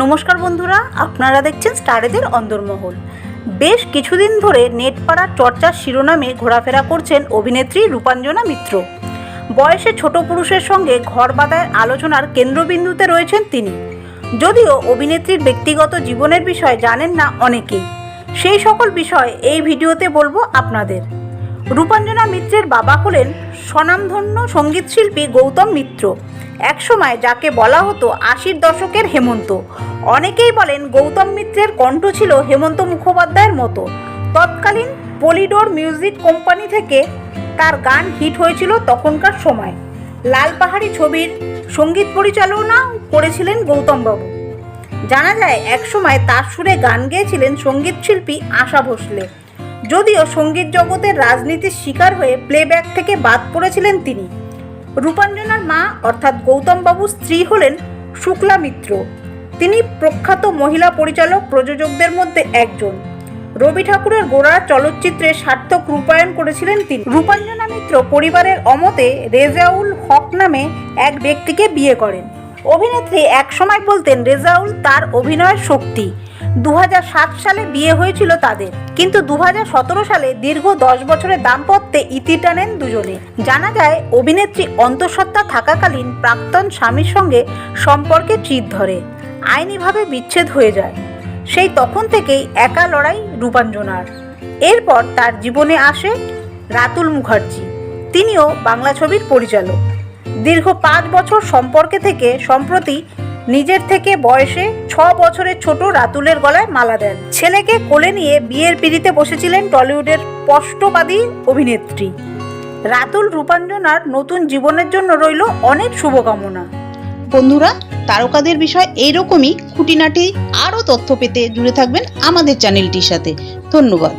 নমস্কার বন্ধুরা, আপনারা দেখছেন স্টারেদের অন্দরমহল। বেশ কিছুদিন ধরে নেট পাড়ার চর্চার শিরোনামে ঘোরাফেরা করছেন অভিনেত্রী রূপাঞ্জনা মিত্র। বয়সে ছোট পুরুষের সঙ্গে ঘর বাঁধায় আলোচনার কেন্দ্রবিন্দুতে রয়েছেন তিনি। যদিও অভিনেত্রীর ব্যক্তিগত জীবনের বিষয় জানেন না অনেকেই। সেই সকল বিষয় এই ভিডিওতে বলব আপনাদের। রূপাঞ্জনা মিত্রের বাবা হলেন স্বনামধন্য সঙ্গীতশিল্পী গৌতম মিত্র। একসময় যাকে বলা হতো আশির দশকের হেমন্ত। অনেকেই বলেন গৌতম মিত্রের কণ্ঠ ছিল হেমন্ত মুখোপাধ্যায়ের মতো। তৎকালীন পলিডোর মিউজিক কোম্পানি থেকে তার গান হিট হয়েছিল তখনকার সময়। লাল পাহাড়ি ছবির সংগীত পরিচালনা করেছিলেন গৌতমবাবু। জানা যায়, একসময় তার সুরে গান গেয়েছিলেন সঙ্গীতশিল্পী আশা ভোসলে। যদিও সংগীত জগতের রাজনীতির শিকার হয়ে প্লেব্যাক থেকে বাদ পড়েছিলেন তিনি। রূপাঞ্জনার মা অর্থাৎ গৌতমবাবুর স্ত্রী হলেন শুক্লা মিত্র। তিনি প্রখ্যাত মহিলা পরিচালক প্রযোজকদের মধ্যে একজন। রবি ঠাকুরের গোড়া চলচ্চিত্রে সার্থক রূপায়ণ করেছিলেন তিনি। রূপাঞ্জনা মিত্র পরিবারের অমতে রেজাউল হক নামে এক ব্যক্তিকে বিয়ে করেন। অভিনেত্রী একসময় বলতেন রেজাউল তার অভিনয়ের শক্তি। দু হাজার সাত সালে বিয়ে হয়েছিল তাদের। কিন্তু দু হাজার সতেরো সালে দীর্ঘ দশ বছরের দাম্পত্যে ইতি টানেন দুজনে। জানা যায়, অভিনেত্রী অন্তঃসত্ত্বা থাকাকালীন প্রাক্তন স্বামীর সঙ্গে সম্পর্কে চিত ধরে। আইনিভাবে বিচ্ছেদ হয়ে যায়। সেই তখন থেকেই একা লড়াই রূপাঞ্জনার। এরপর তার জীবনে আসে রাতুল মুখার্জি। তিনিও বাংলা ছবির পরিচালক। দীর্ঘ পাঁচ বছর সম্পর্কে থেকে সম্প্রতি নিজের থেকে বয়সে ছ বছরের ছোট রাতুলের গলায় মালা দেন। ছেলেকে কোলে নিয়ে বিয়ের পিড়িতে বসেছিলেন টলিউডের স্পষ্টবাদী অভিনেত্রী। রাতুল রূপাঞ্জনার নতুন জীবনের জন্য রইল অনেক শুভকামনা। বন্ধুরা, তারকাদের বিষয় এইরকমই, খুঁটিনাটি আরও তথ্য পেতে জুড়ে থাকবেন আমাদের চ্যানেলটির সাথে। ধন্যবাদ।